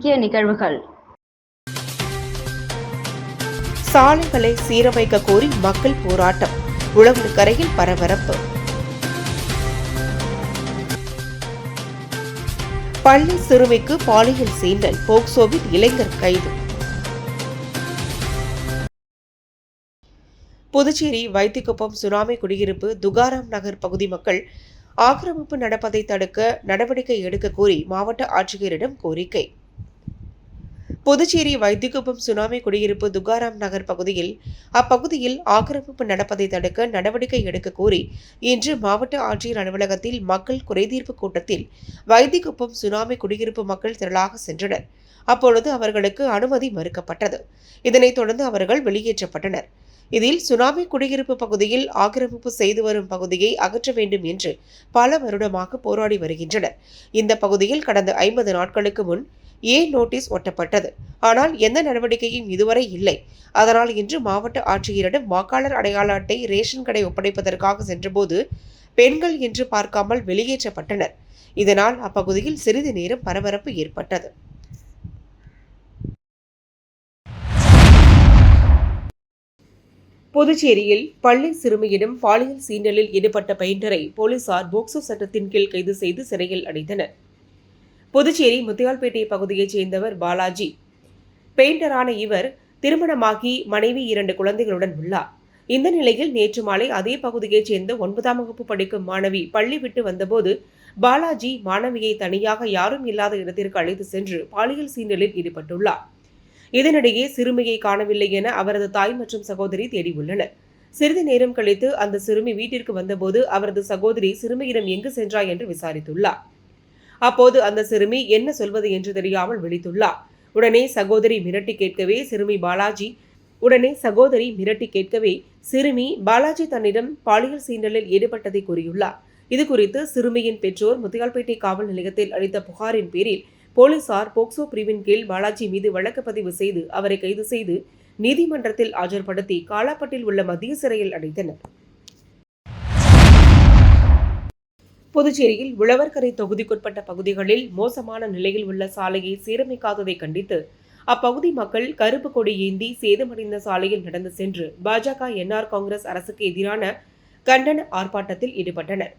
முக்கிய நிகழ்வுகள். சாலைகளை சீரமைக்க கோரி மக்கள் போராட்டம் உழவர்கரையில் பரபரப்பு. பள்ளி சிறுமிக்கு பாலியல் சீண்டல் போக்சோவில் இளைஞர் கைது. புதுச்சேரி வைத்திக்குப்பம் சுனாமி குடியிருப்பு துகாராம் நகர் பகுதி மக்கள் ஆக்கிரமிப்பு நடப்பதை தடுக்க நடவடிக்கை எடுக்க கோரி மாவட்ட ஆட்சியரிடம் கோரிக்கை. புதுச்சேரி வைத்தியகுப்பம் சுனாமி குடியிருப்பு துகாராம் நகர் பகுதியில் அப்பகுதியில் ஆக்கிரமிப்பு நடப்பதை தடுக்க நடவடிக்கை எடுக்க கோரி இன்று மாவட்ட ஆட்சியர் அலுவலகத்தில் மக்கள் குறைதீர்ப்பு கூட்டத்தில் வைத்தியகுப்பம் சுனாமி குடியிருப்பு மக்கள் திரளாக சென்றனர். அப்பொழுது அவர்களுக்கு அனுமதி மறுக்கப்பட்டது. இதனைத் தொடர்ந்து அவர்கள் வெளியேற்றப்பட்டனர். இதில் சுனாமி குடியிருப்பு பகுதியில் ஆக்கிரமிப்பு செய்து வரும் பகுதியை அகற்ற வேண்டும் என்று பல வருடமாக போராடி வருகின்றனர். இந்த பகுதியில் கடந்த ஐம்பது நாட்களுக்கு முன் ஏ நோட்டீஸ் ஒட்டப்பட்டது. ஆனால் எந்த நடவடிக்கையும் இதுவரை இல்லை. அதனால் இன்று மாவட்ட ஆட்சியரிடம் வாக்காளர் அடையாள அட்டை ரேஷன் கடை ஒப்படைப்பதற்காக சென்றபோது பெண்கள் என்று பார்க்காமல் வெளியேற்றப்பட்டனர். இதனால் அப்பகுதியில் சிறிது நேரம் பரபரப்பு ஏற்பட்டது. புதுச்சேரியில் பள்ளி சிறுமியிடம் பாலியல் சீண்டலில் ஈடுபட்ட பெயிண்டரை போலீசார் போக்சோ சட்டத்தின் கீழ் கைது செய்து சிறையில் அடைத்தனர். புதுச்சேரி முத்தியால்பேட்டை பகுதியைச் சேர்ந்தவர் பாலாஜி. பெயிண்டரான இவர் திருமணமாகி மனைவி இரண்டு குழந்தைகளுடன் உள்ளார். இந்த நிலையில் நேற்று மாலை அதே பகுதியைச் சேர்ந்த ஒன்பதாம் வகுப்பு படிக்கும் மாணவி பள்ளி விட்டு வந்தபோது பாலாஜி மாணவியை தனியாக யாரும் இல்லாத இடத்திற்கு அழைத்து சென்று பாலியல் சீண்டலில் ஈடுபட்டுள்ளார். இதனிடையே சிறுமியை காணவில்லை என அவரது தாய் மற்றும் சகோதரி தேடியுள்ளனர். சிறிது நேரம் கழித்து அந்த சிறுமி வீட்டிற்கு வந்தபோது அவரது சகோதரி சிறுமியிடம் எங்கு சென்றாய் என்று விசாரித்துள்ளார். அப்போது அந்த சிறுமி என்ன சொல்வது என்று தெரியாமல் விழித்துள்ளார். உடனே சகோதரி மிரட்டி கேட்கவே சிறுமி பாலாஜி உடனே சகோதரி மிரட்டி கேட்கவே சிறுமி பாலாஜி தன்னிடம் பாலியல் சீண்டலில் ஈடுபட்டதை கூறியுள்ளார். இது குறித்து சிறுமியின் பெற்றோர் முத்தியால்பேட்டை காவல் நிலையத்தில் அளித்த புகாரின் பேரில் போலீசார் போக்சோ பிரிவின் கீழ் பாலாஜி மீது வழக்கு பதிவு செய்து அவரை கைது செய்து நீதிமன்றத்தில் ஆஜர்படுத்தி காலாப்பட்டில் உள்ள மத்திய சிறையில் அடைத்தனர். புதுச்சேரியில் உழவர்கரை தொகுதிக்குட்பட்ட பகுதிகளில் மோசமான நிலையில் உள்ள சாலையை சீரமைக்காததை கண்டித்து அப்பகுதி மக்கள் கருப்பு கொடி ஏந்தி சேதமடைந்த சாலையில் நடந்து சென்று பாஜக என்ஆர் காங்கிரஸ் அரசுக்கு எதிரான கண்டன ஆர்ப்பாட்டத்தில் ஈடுபட்டனர்.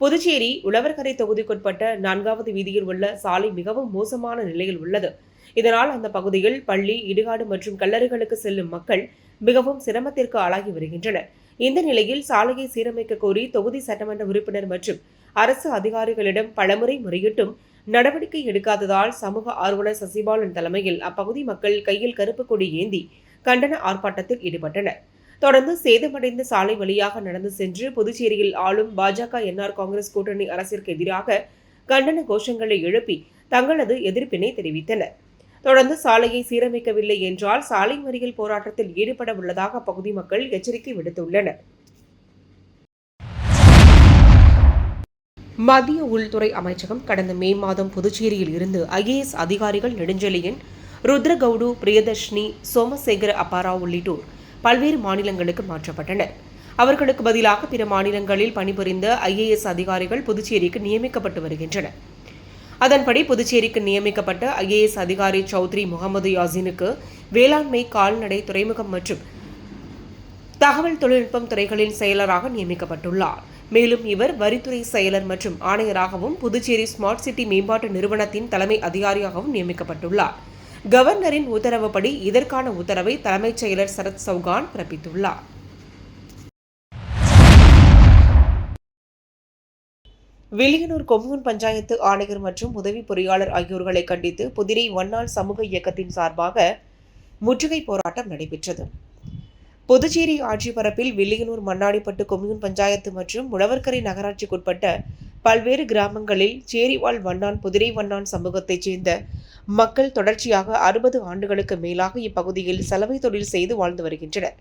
புதுச்சேரி உழவர்கரை தொகுதிக்குட்பட்ட நான்காவது வீதியில் உள்ள சாலை மிகவும் மோசமான நிலையில் உள்ளது. இதனால் அந்த பகுதியில் பள்ளி இடுகாடு மற்றும் கல்லறைகளுக்கு செல்லும் மக்கள் மிகவும் சிரமத்திற்கு ஆளாகி வருகின்றனர். இந்த நிலையில் சாலையை சீரமைக்க கோரி தொகுதி சட்டமன்ற உறுப்பினர் மற்றும் அரசு அதிகாரிகளிடம் பலமுறை முறையிட்டும் நடவடிக்கை எடுக்காததால் சமூக ஆர்வலர் சசிபாலன் தலைமையில் அப்பகுதி மக்கள் கையில் கருப்பு கொடி ஏந்தி கண்டன ஆர்ப்பாட்டத்தில் ஈடுபட்டனர். தொடர்ந்து சேதமடைந்த சாலை வழியாக நடந்து சென்று புதுச்சேரியில் ஆளும் பாஜக என்ஆர் காங்கிரஸ் கூட்டணி அரசிற்கு எதிராக கண்டன கோஷங்களை எழுப்பி தங்களது எதிர்ப்பினை தெரிவித்தனர். தொடர்ந்து சாலையை சீரமைக்கவில்லை என்றால் சாலை மறியல் போராட்டத்தில் ஈடுபட உள்ளதாக அப்பகுதி மக்கள் எச்சரிக்கை விடுத்துள்ளனர். மத்திய உள்துறை அமைச்சகம் கடந்த மே மாதம் புதுச்சேரியில் இருந்து ஐஏஎஸ் அதிகாரிகள் நெடுஞ்செழியன் ருத்ரகவுடு பிரியதர்ஷினி சோமசேகர அப்பாரா உள்ளிட்டோர் பல்வேறு மாநிலங்களுக்கு மாற்றப்பட்டனர். அவர்களுக்கு பதிலாக பிற மாநிலங்களில் பணிபுரிந்த ஐஏஎஸ் அதிகாரிகள் புதுச்சேரிக்கு நியமிக்கப்பட்டு வருகின்றனர். அதன்படி புதுச்சேரிக்கு நியமிக்கப்பட்ட ஐஏஎஸ் அதிகாரி சௌத்ரி முகமது யாசினுக்கு வேளாண்மை கால்நடை துறைமுகம் மற்றும் தகவல் தொழில்நுட்பம் துறைகளின் செயலராக நியமிக்கப்பட்டுள்ளார். மேலும் இவர் வரித்துறை செயலர் மற்றும் ஆணையராகவும் புதுச்சேரி ஸ்மார்ட் சிட்டி மேம்பாட்டு நிறுவனத்தின் தலைமை அதிகாரியாகவும் நியமிக்கப்பட்டுள்ளார். கவர்னரின் உத்தரவுப்படி இதற்கான உத்தரவை தலைமைச் செயலர் சரத் சௌகான் பிறப்பித்துள்ளார். வில்லியனூர் கொம்யூன் பஞ்சாயத்து ஆணையர் மற்றும் உதவி பொறியாளர் ஆகியோர்களை கண்டித்து புதிரை ஒன்னாள் சமூக இயக்கத்தின் சார்பாக முற்றுகை போராட்டம் நடைபெற்றது. புதுச்சேரி ஆட்சி பரப்பில் வில்லியனூர் மண்ணாடிப்பட்டு கொம்யூன் பஞ்சாயத்து மற்றும் உழவர்கரை நகராட்சிக்குட்பட்ட பல்வேறு கிராமங்களில் சேரிவாழ் வண்ணான் புதிரை வண்ணான் சமூகத்தைச் சேர்ந்த மக்கள் தொடர்ச்சியாக அறுபது ஆண்டுகளுக்கு மேலாக இப்பகுதியில் சலவை தொழில் செய்து வாழ்ந்து வருகின்றனர்.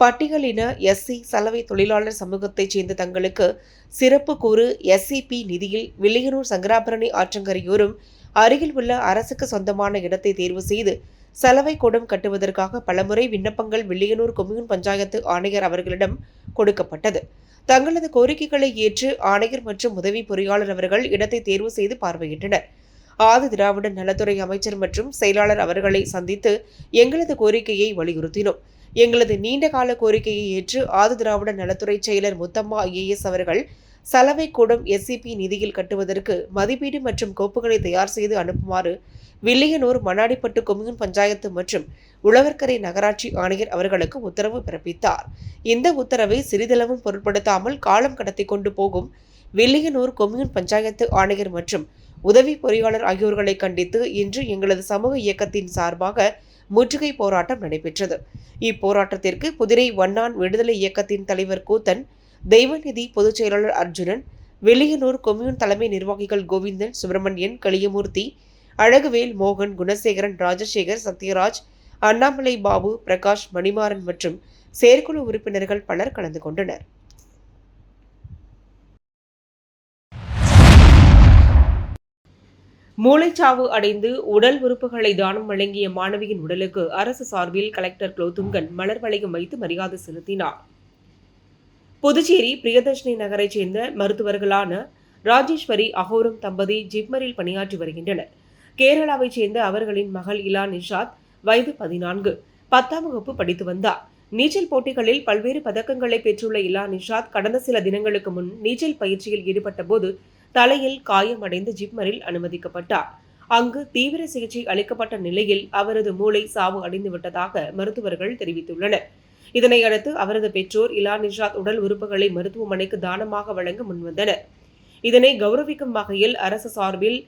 பட்டியலின எஸ்சி சலவை தொழிலாளர் சமூகத்தைச் சேர்ந்த தங்களுக்கு சிறப்பு கூறு எஸ்சிபி நிதியில் வில்லியனூர் சங்கராபரணி ஆற்றங்கரையோரும் அருகில் உள்ள அரசுக்கு சொந்தமான இடத்தை தேர்வு செய்து சலவை கூடம் கட்டுவதற்காக பலமுறை விண்ணப்பங்கள் வில்லியனூர் கொம்யூன் பஞ்சாயத்து ஆணையர் அவர்களிடம் கொடுக்கப்பட்டது. தங்களது கோரிக்கைகளை ஏற்று ஆணையர் மற்றும் உதவி பொறியாளர் அவர்கள் இடத்தை தேர்வு செய்து பார்வையிட்டனர். ஆதி திராவிட நலத்துறை அமைச்சர் மற்றும் செயலாளர் அவர்களை சந்தித்து எங்களது கோரிக்கையை வலியுறுத்தினோம். எங்களது நீண்ட கால கோரிக்கையை ஏற்று ஆதி திராவிட நலத்துறை செயலர் முத்தம்மா ஐஏஎஸ் அவர்கள் சலவை கூடம் எஸ்சிபி நிதியில் கட்டுவதற்கு மதிப்பீடு மற்றும் கோப்புகளை தயார் செய்து அனுப்புமாறு வில்லியனூர் மண்ணாடிப்பட்டு கொம்யூன் பஞ்சாயத்து மற்றும் உழவர்கரை நகராட்சி ஆணையர் அவர்களுக்கு உத்தரவு பிறப்பித்தார். இந்த உத்தரவை சிறிதளவும் பொருட்படுத்தாமல் காலம் கடத்தி கொண்டு போகும் வில்லியனூர் கொம்யூன் பஞ்சாயத்து ஆணையர் மற்றும் உதவி பொறியாளர் ஆகியோர்களை கண்டித்து இன்று எங்களது சமூக இயக்கத்தின் சார்பாக முற்றுகை போராட்டம் நடைபெற்றது. இப்போராட்டத்திற்கு குதிரை வண்ணான் விடுதலை இயக்கத்தின் தலைவர் கூத்தன் தெய்வநிதி பொதுச் செயலாளர் அர்ஜுனன் வெளியனூர் கொம்யூன் தலைமை நிர்வாகிகள் கோவிந்தன் சுப்பிரமணியன் களியமூர்த்தி அழகுவேல் மோகன் குணசேகரன் ராஜசேகர் சத்யராஜ் அண்ணாமலை பாபு பிரகாஷ் மணிமாறன் மற்றும் செயற்குழு உறுப்பினர்கள் பலர் கலந்து கொண்டனர். மூளைச்சாவு அடைந்து உடல் உறுப்புகளை தானம் வழங்கிய மாணவியின் உடலுக்கு அரசு சார்பில் கலெக்டர் குலோத்துங்கன் மலர் வளையம் வைத்து மரியாதை செலுத்தினார். புதுச்சேரி பிரியதர்ஷினி நகரைச் சேர்ந்த மருத்துவர்களான ராஜேஸ்வரி அகோரம் தம்பதி ஜிப்மரில் பணியாற்றி வருகின்றனர். கேரளாவைச் சேர்ந்த அவர்களின் மகள் இலா நிஷாத் வயது பதினான்கு பத்தாம் வகுப்பு படித்து வந்தார். நீச்சல் போட்டிகளில் பல்வேறு பதக்கங்களை பெற்றுள்ள இலா நிஷாத் கடந்த சில தினங்களுக்கு முன் நீச்சல் பயிற்சியில் ஈடுபட்ட போது தலையில் காயமடைந்து ஜிப்மரில் அனுமதிக்கப்பட்டார். அங்கு தீவிர சிகிச்சை அளிக்கப்பட்ட நிலையில் அவரது மூளை சாவு அடைந்து விட்டதாக மருத்துவர்கள் தெரிவித்துள்ளனர். இதனையடுத்து அவரது பெற்றோர் இலா நிஷாத் உடல் உறுப்புகளை மருத்துவமனைக்கு தானமாக வழங்க முன்வந்தனர். இதனை கௌரவிக்கும் வகையில் அரசு சார்பில்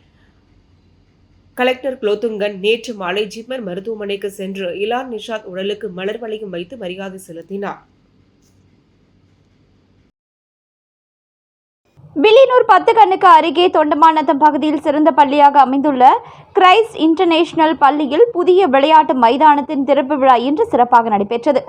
கலெக்டர் குலோத்துங்கன் நேற்று மாலை ஜிப்மர் மருத்துவமனைக்கு சென்று இலான் நிஷாத் உடலுக்கு மலர் வளையம் வைத்து மரியாதை செலுத்தினார். வில்லியனூர் பத்து கண்ணுக்கு அருகே தொண்டமாநத்தம் பகுதியில் சிறந்த பள்ளியாக அமைந்துள்ள கிரைஸ்ட் இன்டர்நேஷனல் பள்ளியில் புதிய விளையாட்டு மைதானத்தின் திறப்பு விழா இன்று சிறப்பாக நடைபெற்றது.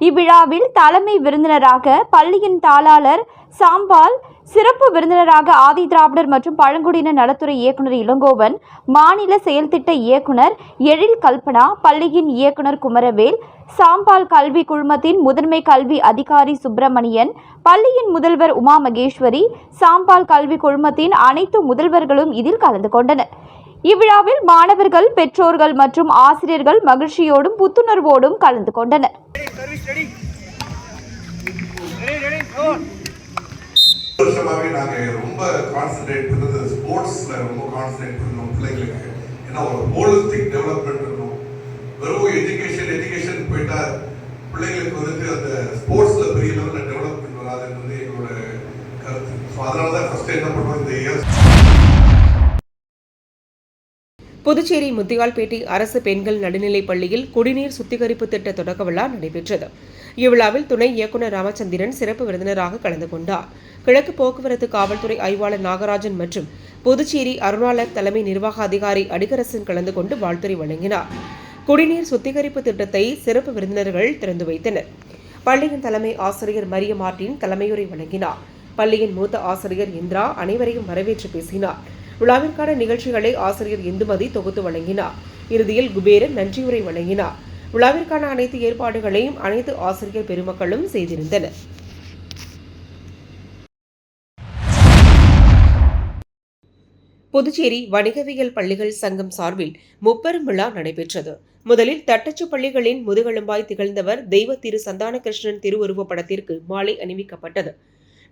இவ்விழாவில் தலைமை விருந்தினராக பள்ளியின் தாளாளர் சாம்பால் சிறப்பு விருந்தினராக ஆதி திராவிடர் மற்றும் பழங்குடியினர் நலத்துறை இயக்குனர் இளங்கோவன் மாநில செயல்திட்ட இயக்குனர் எழில் கல்பனா பள்ளியின் இயக்குனர் குமரவேல் சாம்பால் கல்வி குழுமத்தின் முதன்மை கல்வி அதிகாரி சுப்பிரமணியன் பள்ளியின் முதல்வர் உமா மகேஸ்வரி சாம்பால் கல்வி குழுமத்தின் அனைத்து முதல்வர்களும் இதில் கலந்து கொண்டனர். இவ்விழாவில் மாணவர்கள் பெற்றோர்கள் மற்றும் ஆசிரியர்கள் மகிழ்ச்சியோடும் புத்துணர்வோடும் கலந்து கொண்டனர். வருஷமாவே நாங்கள் ரொம்ப கான்சென்ட்ரேட் பண்ணது ஸ்போர்ட்ஸில் ரொம்ப கான்சென்ட்ரேட் பண்ணோம் பிள்ளைங்களுக்கு. ஏன்னா ஒரு ஹோலிஸ்டிக் டெவலப்மெண்ட் இருக்கணும் வெறும் எஜுகேஷன் எஜுகேஷன் போயிட்டா பிள்ளைங்களுக்கு வந்துட்டு அந்த ஸ்போர்ட்ஸில் பெரிய லெவலில் டெவலப்மெண்ட் வராதுன்றது எங்களோட கருத்து. ஸோ அதனால தான் ஃபஸ்ட்டு என்ன பண்ணுவோம்? இந்த இயர் புதுச்சேரி முத்தியால்பேட்டை அரசு பெண்கள் நடுநிலைப் பள்ளியில் குடிநீர் சுத்திகரிப்பு திட்ட தொடக்க விழா நடைபெற்றது. இவ்விழாவில் துணை இயக்குநர் ராமச்சந்திரன் சிறப்பு விருந்தினராக கலந்து கொண்டார். கிழக்கு போக்குவரத்து காவல்துறை ஆய்வாளர் நாகராஜன் மற்றும் புதுச்சேரி அருணாளர் தலைமை நிர்வாக அதிகாரி அடிகரசன் கலந்து கொண்டு வாழ்த்துறை வழங்கினார். குடிநீர் சுத்திகரிப்பு திட்டத்தை சிறப்பு விருந்தினர்கள் திறந்து வைத்தனர். பள்ளியின் தலைமை ஆசிரியர் மரிய மார்டின் தலைமையுரை வழங்கினார். பள்ளியின் மூத்த ஆசிரியர் இந்திரா அனைவரையும் வரவேற்று பேசினார். விழாவிற்கான நிகழ்ச்சிகளை ஆசிரியர் இந்துமதி தொகுத்து வழங்கினார். இறுதியில் குபேரன் நன்றியுரை வழங்கினார். விழாவிற்கான அனைத்து ஏற்பாடுகளையும் அனைத்து ஆசிரியர் பெருமக்களும் செய்திருந்தனர். புதுச்சேரி வணிகவியல் பள்ளிகள் சங்கம் சார்பில் முப்பெரும் விழா நடைபெற்றது. முதலில் தட்டச்சு பள்ளிகளின் முதுகெலும்பாய் திகழ்ந்தவர் தெய்வ திரு சந்தானகிருஷ்ணன் திருவுருவப் படத்திற்கு மாலை அணிவிக்கப்பட்டது.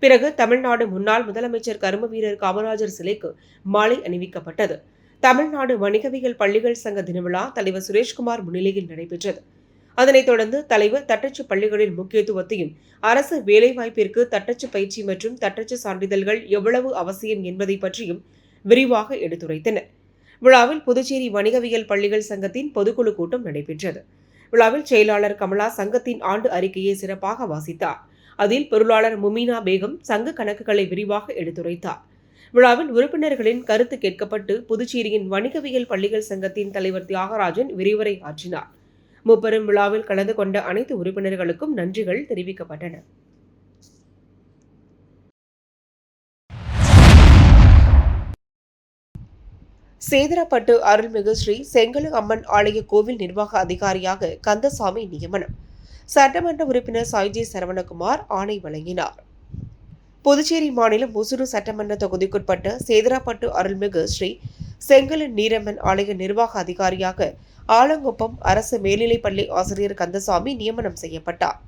பிறகு தமிழ்நாடு முன்னாள் முதலமைச்சர் கரும வீரர் காமராஜர் சிலைக்கு மாலை அணிவிக்கப்பட்டது. தமிழ்நாடு வணிகவியல் பள்ளிகள் சங்க தினவிழா தலைவர் சுரேஷ்குமார் முன்னிலையில் நடைபெற்றது. அதனைத் தொடர்ந்து தலைவர் தட்டச்சு பள்ளிகளின் முக்கியத்துவத்தையும் அரசு வேலைவாய்ப்பிற்கு தட்டச்சு பயிற்சி மற்றும் தட்டச்சு சான்றிதழ்கள் எவ்வளவு அவசியம் என்பதை பற்றியும் விரிவாக எடுத்துரைத்தனர். விழாவில் புதுச்சேரி வணிகவியல் பள்ளிகள் சங்கத்தின் பொதுக்குழு கூட்டம் நடைபெற்றது. விழாவில் செயலாளர் கமலா சங்கத்தின் ஆண்டு அறிக்கையை சிறப்பாக வாசித்தார். அதில் பொருளாளர் முமீனா பேகம் சங்க கணக்குகளை விரிவாக எடுத்துரைத்தார். விழாவில் உறுப்பினர்களின் கருத்து கேட்கப்பட்டு புதுச்சேரியின் வணிகவியல் பள்ளிகள் சங்கத்தின் தலைவர் தியாகராஜன் விரிவுரை ஆற்றினார். முப்பெரும் விழாவில் கலந்து கொண்ட அனைத்து உறுப்பினர்களுக்கும் நன்றிகள் தெரிவிக்கப்பட்டன. சேதராப்பட்டு அருள்மிகு ஸ்ரீ செங்கலு அம்மன் ஆலய கோவில் நிர்வாக அதிகாரியாக கந்தசாமி நியமனம். சட்டமன்ற உறுப்பினர் சாய்ஜி சரவணகுமார் ஆணை வழங்கினார். புதுச்சேரி மாநிலம் முசுறு சட்டமன்ற தொகுதிக்குட்பட்ட சேதராப்பட்டு அருள்மிகு ஸ்ரீ செங்கலன் நீரம்மன் ஆலய நிர்வாக அதிகாரியாக ஆலங்குப்பம் அரசு மேல்நிலைப்பள்ளி ஆசிரியர் கந்தசாமி நியமனம் செய்யப்பட்டார்.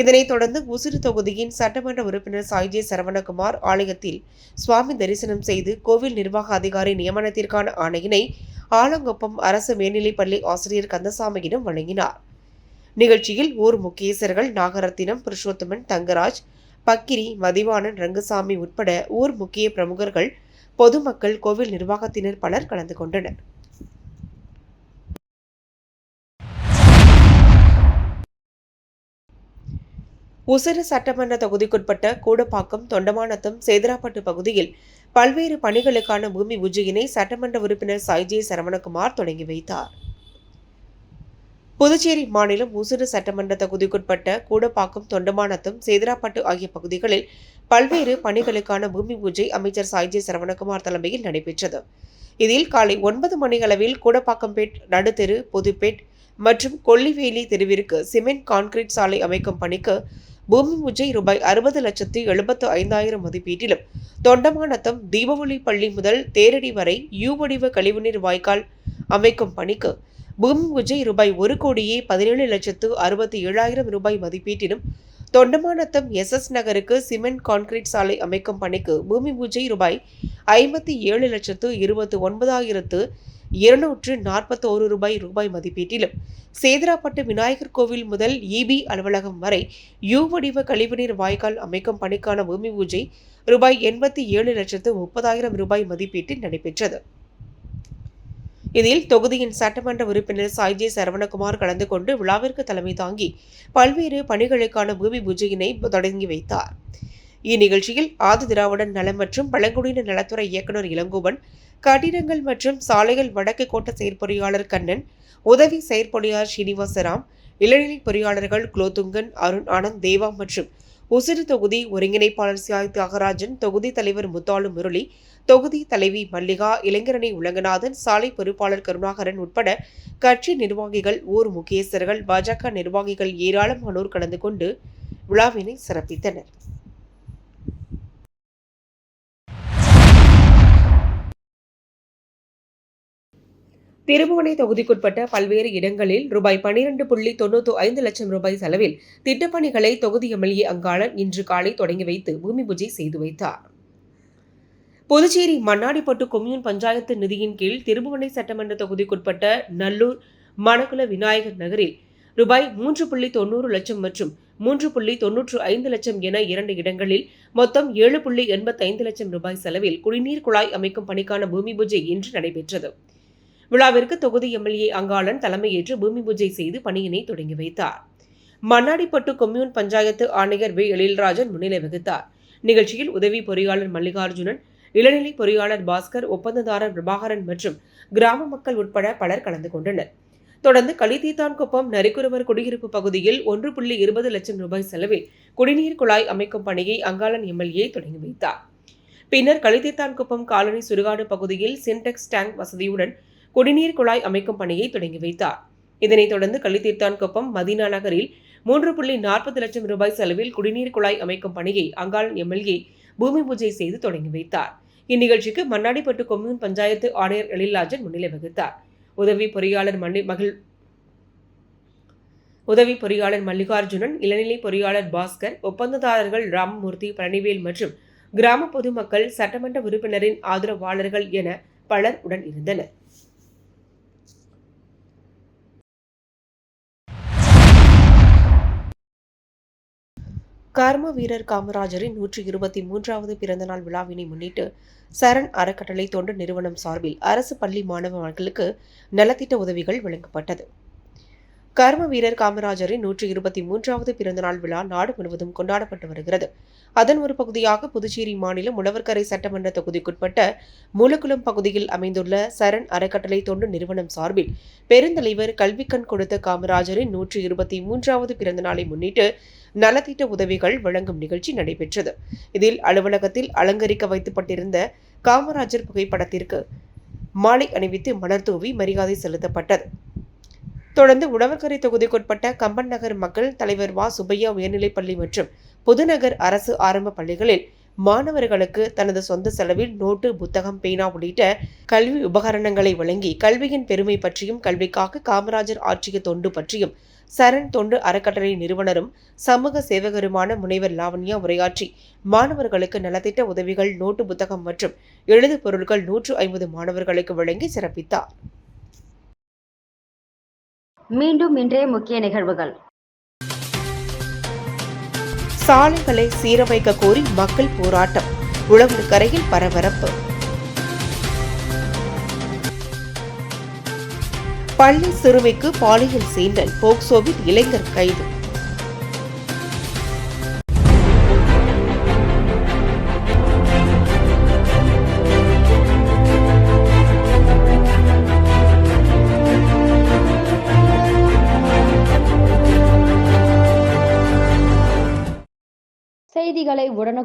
இதனைத் தொடர்ந்து உசிறு தொகுதியின் சட்டமன்ற உறுப்பினர் சாய்ஜே சரவணகுமார் ஆலயத்தில் சுவாமி தரிசனம் செய்து கோவில் நிர்வாக அதிகாரி நியமனத்திற்கான ஆணையினை ஆலங்குப்பம் அரசு மேல்நிலைப்பள்ளி ஆசிரியர் கந்தசாமியிடம் வழங்கினார். நிகழ்ச்சியில் ஊர் முக்கியஸ்தர்கள் நாகரத்தினம் புருஷோத்தமன் தங்கராஜ் பக்கிரி மதிவாணன் ரங்கசாமி உட்பட ஊர் முக்கிய பிரமுகர்கள் பொதுமக்கள் கோவில் நிர்வாகத்தினர் பலர் கலந்து கொண்டனர். உசிறு சட்டமன்ற தொகுதிக்குட்பட்ட கூடப்பாக்கம் தொண்டமானத்தம் சேதராப்பட்டு பகுதியில் பல்வேறு பணிகளுக்கான பூமி பூஜையினை சட்டமன்ற உறுப்பினர் சாய்ஜே சரவணகுமார் தொடங்கி வைத்தார். புதுச்சேரி மாநிலம் உசிறு சட்டமன்ற தொகுதிக்குட்பட்ட கூடப்பாக்கம் தொண்டமானத்தம் சேதராப்பட்டு ஆகிய பகுதிகளில் பல்வேறு பணிகளுக்கான பூமி பூஜை அமைச்சர் சாய்ஜே சரவணகுமார் தலைமையில் நடைபெற்றது. இதில் காலை ஒன்பது மணியளவில் கூடப்பாக்கம்பேட் நடுத்தெரு புதுப்பேட் மற்றும் கொல்லிவேலி தெருவிற்கு சிமெண்ட் கான்கிரீட் சாலை அமைக்கும் பணிக்கு பூமி பூஜை ரூபாய் அறுபது லட்சத்து எழுபத்து ஐந்தாயிரம் மதிப்பீட்டிலும். தொண்டமானத்தம் தீபவொளி பள்ளி முதல் தேரடி வரை யூ வடிவ கழிவுநீர் வாய்க்கால் அமைக்கும் பணிக்கு பூமி பூஜை ரூபாய் ஒரு கோடியே பதினேழு லட்சத்து அறுபத்தி ஏழாயிரம் ரூபாய் மதிப்பீட்டிலும் தொண்டமானத்தம் எஸ் எஸ் நகருக்கு சிமெண்ட் கான்கிரீட் சாலை அமைக்கும் பணிக்கு பூமி பூஜை ரூபாய் ஐம்பத்தி ஏழு லட்சத்து இருபத்து ஒன்பதாயிரத்து இருநூற்று நாற்பத்தோரு ரூபாய் ரூபாய் மதிப்பீட்டிலும் சேதராப்பட்டு விநாயகர் கோவில் முதல் இபி அலுவலகம் வரை யூ வடிவ கழிவுநீர் வாய்க்கால் அமைக்கும் பணிக்கான பூமி பூஜை ரூபாய் எண்பத்தி ஏழு லட்சத்து முப்பதாயிரம் ரூபாய் மதிப்பீட்டில் நடைபெற்றது. இதில் தொகுதியின் சட்டமன்ற உறுப்பினர் சாய்ஜே சரவணகுமார் கலந்து கொண்டு விழாவிற்கு தலைமை தாங்கி பல்வேறு பணிகளுக்கான பூமி பூஜையினை தொடங்கி வைத்தார். இந்நிகழ்ச்சியில் ஆதி திராவிடன் நலம் மற்றும் பழங்குடியின நலத்துறை இயக்குநர் இளங்கோவன் கட்டிடங்கள் மற்றும் சாலைகள் வடக்கு கோட்ட செயற்பொறியாளர் கண்ணன் உதவி செயற்பொறியாளர் ஸ்ரீனிவாசராம் இளநிலை பொறியாளர்கள் குலோதுங்கன் அருண் ஆனந்த் தேவா மற்றும் உசிறு தொகுதி ஒருங்கிணைப்பாளர் சியாய் தியாகராஜன் தொகுதி தலைவர் முத்தாளு முரளி தொகுதி தலைவி மல்லிகா இளைஞரணி உலகநாதன் சாலை பொறுப்பாளர் கருணாகரன் உட்பட கட்சி நிர்வாகிகள் ஊர் முக்கியஸ்தர்கள் பாஜக நிர்வாகிகள் ஏராளமானோர் கலந்து கொண்டு விழாவினை சிறப்பித்தனர். திருபுவனை தொகுதிக்குட்பட்ட பல்வேறு இடங்களில் ரூபாய் பனிரெண்டு புள்ளி தொண்ணூற்று ஐந்து லட்சம் ரூபாய் செலவில் திட்டப்பணிகளை தொகுதி எம்எல்ஏ அங்காளன் இன்று காலை தொடங்கி வைத்து பூமி பூஜை செய்து வைத்தார். புதுச்சேரி மண்ணாடிப்பட்டு கொம்யூன் பஞ்சாயத்து நிதியின் கீழ் திருபுவனை சட்டமன்ற தொகுதிக்குட்பட்ட நல்லூர் மணக்குல விநாயகர் நகரில் ரூபாய் மூன்று புள்ளி தொண்ணூறு லட்சம் மற்றும் மூன்று புள்ளி தொன்னூற்று ஐந்து லட்சம் என இரண்டு இடங்களில் மொத்தம் ஏழு புள்ளி எண்பத்தைந்து லட்சம் ரூபாய் செலவில் குடிநீர் குழாய் அமைக்கும் பணிக்கான பூமி பூஜை இன்று நடைபெற்றது. விழாவிற்கு தொகுதி எம்எல்ஏ அங்காளன் தலைமையேற்று பூமி பூஜை செய்து பணியினை தொடங்கி வைத்தார். மண்ணாடிப்பட்டு கொம்யூன் பஞ்சாயத்து ஆணையர் வி. எழில்ராஜன் முன்னிலை வகித்தார். நிகழ்ச்சியில் உதவி பொறியாளர் மல்லிகார்ஜுனன் இளநிலை பொறியாளர் பாஸ்கர் ஒப்பந்ததாரர் பிரபாகரன் மற்றும் கிராம மக்கள் உட்பட பலர் கலந்து கொண்டனர். தொடர்ந்து களித்தீத்தான்குப்பம் நரிக்குறவர் குடியிருப்பு பகுதியில் ஒன்று புள்ளி இருபது லட்சம் ரூபாய் செலவில் குடிநீர் குழாய் அமைக்கும் பணியை அங்காளன் எம்எல்ஏ தொடங்கி வைத்தார். பின்னர் களித்தீத்தான்குப்பம் காலனி சுடுகாடு பகுதியில் சின்டெக்ஸ் டேங்க் வசதியுடன் குடிநீர் குழாய் அமைக்கும் பணியை தொடங்கி வைத்தார். இதனைத் தொடர்ந்து களித்தீர்த்தான்குப்பம் மதீனா நகரில் மூன்று புள்ளி நாற்பது லட்சம் ரூபாய் செலவில் குடிநீர் குழாய் அமைக்கும் பணியை அங்காளன் எம்எல்ஏ பூமி பூஜை செய்து தொடங்கி வைத்தார். இந்நிகழ்ச்சிக்கு மண்ணாடிப்பட்டு கொம்யூன் பஞ்சாயத்து ஆணையர் எழில்ராஜன் முன்னிலை வகித்தார். உதவி பொறியாளர் மல்லி மகிழ் உதவி பொறியாளர் மல்லிகார்ஜுனன் இளநிலை பொறியாளர் பாஸ்கர் ஒப்பந்ததாரர்கள் ராமமூர்த்தி பழனிவேல் மற்றும் கிராம பொதுமக்கள் சட்டமன்ற உறுப்பினரின் ஆதரவாளர்கள் என பலர் உடன் இருந்தனர். கர்ம வீரர் காமராஜரின் நூற்றி இருபத்தி மூன்றாவது பிறந்தநாள் விழாவினை முன்னிட்டு சரண் அறக்கட்டளை தொண்டு நிறுவனம் சார்பில் அரசு பள்ளி மாணவர்களுக்கு நலத்திட்ட உதவிகள் வழங்கப்பட்டது. கர்ம வீரர் காமராஜரின் நூற்றி இருபத்தி மூன்றாவது பிறந்தநாள் விழா நாடு முழுவதும் கொண்டாடப்பட்டு வருகிறது. அதன் ஒரு பகுதியாக புதுச்சேரி மாநிலம் உழவர்கரை சட்டமன்ற தொகுதிக்குட்பட்ட மூலக்குளம் பகுதியில் அமைந்துள்ள சரண் அறக்கட்டளை தொண்டு நிறுவனம் சார்பில் பெருந்தலைவர் கல்விக்கண் கொடுத்த காமராஜரின் நூற்றி இருபத்தி மூன்றாவது பிறந்தநாளை முன்னிட்டு நலத்திட்ட உதவிகள் வழங்கும் நிகழ்ச்சி நடைபெற்றது. இதில் அலுவலகத்தில் அலங்கரிக்க வைத்துப்பட்டிருந்த காமராஜர் புகைப்படத்திற்கு மாலை அணிவித்து மலர் தூவி மரியாதை செலுத்தப்பட்டது. தொடர்ந்து உழவர்கரை தொகுதிக்குட்பட்ட கம்பன் நகர் மக்கள் தலைவர் வா. சுப்பையா உயர்நிலைப்பள்ளி மற்றும் புதுநகர் அரசு ஆரம்ப பள்ளிகளில் மாணவர்களுக்கு தனது சொந்த செலவில் நோட்டு புத்தகம் பேனா உள்ளிட்ட கல்வி உபகரணங்களை வழங்கி கல்வியின் பெருமை பற்றியும் கல்விக்காக காமராஜர் ஆற்றிய தொண்டு பற்றியும் சரண் தொண்டு அறக்கட்டளை நிறுவனரும் சமூக சேவகருமான முனைவர் லாவண்யா உரையாற்றி மாணவர்களுக்கு நலத்திட்ட உதவிகள் நோட்டு புத்தகம் மற்றும் எழுது பொருட்கள் நூற்று ஐம்பது மாணவர்களுக்கு வழங்கி சிறப்பித்தார். மீண்டும் இன்றைய முக்கிய நிகழ்வுகள். சாலைகளை சீரமைக்க கோரி மக்கள் போராட்டம். உழவர் கரையில் பரபரப்பு. பள்ளி சிறுமிக்கு பாலியல் சீண்டல் போக்சோவில் இளைஞர் கைது.